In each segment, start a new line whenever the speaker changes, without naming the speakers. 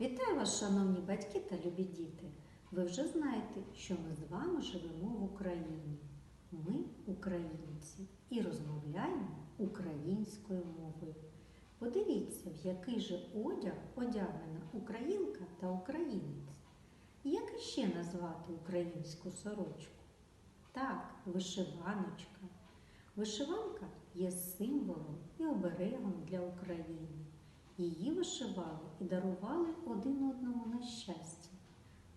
Вітаю вас, шановні батьки та любі діти! Ви вже знаєте, що ми з вами живемо в Україні. Ми українці і розмовляємо українською мовою. Подивіться, в який же одяг одягнена українка та українець. Як іще назвати українську сорочку? Так, вишиваночка. Вишиванка є символом і оберегом для України. Її вишивали і дарували один одному на щастя.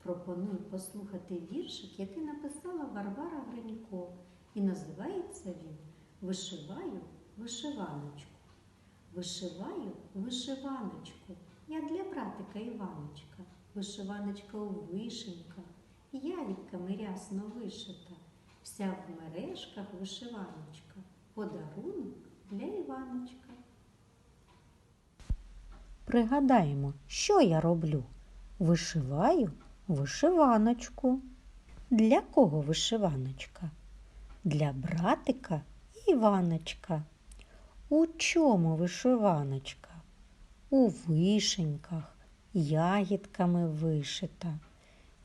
Пропоную послухати віршик, який написала Варвара Гринько, і називається він Вишиваю вишиваночку. Вишиваю вишиваночку. Я для братика Іваночка. Вишиваночка у вишеньках, ягідками рясно вишита. Вся в мережках вишиваночка. Подарунок для Іваночка.
Пригадаємо, що я роблю. Вишиваю вишиваночку. Для кого вишиваночка? Для братика Іваночка. У чому вишиваночка? У вишеньках, ягідками вишита.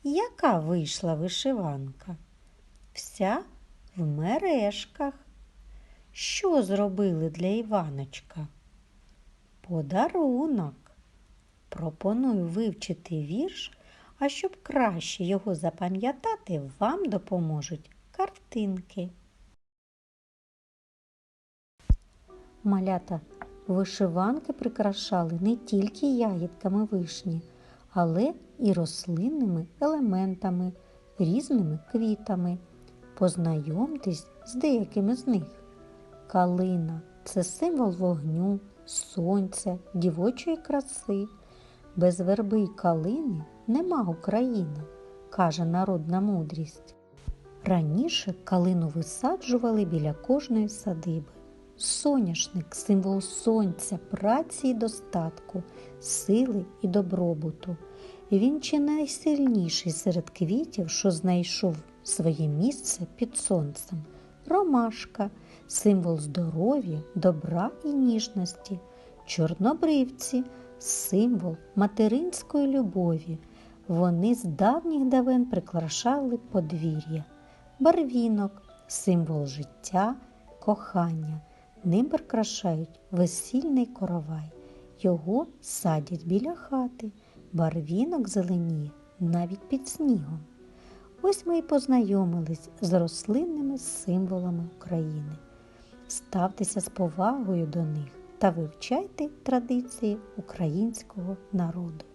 Яка вийшла вишиванка? Вся в мережках. Що зробили для Іваночка? Подарунок. Пропоную вивчити вірш, а щоб краще його запам'ятати, вам допоможуть картинки. Малята вишиванки прикрашали не тільки ягідками вишні, але і рослинними елементами, різними квітами. Познайомтесь з деякими з них. Калина це символ вогню, сонця, дівочої краси. Без верби й калини нема України, каже народна мудрість. Раніше калину висаджували біля кожної садиби. Соняшник символ сонця, праці і достатку, сили і добробуту. Він чи найсильніший серед квітів, що знайшов своє місце під сонцем. Ромашка символ здоров'я, добра і ніжності. Чорнобривці символ материнської любові. Вони з давніх давен прикрашали подвір'я. Барвінок символ життя, кохання. Ним прикрашають весільний коровай. Його садять біля хати. Барвінок зеленіє навіть під снігом. Ось ми і познайомились з рослинними символами України. Ставтеся з повагою до них та вивчайте традиції українського народу.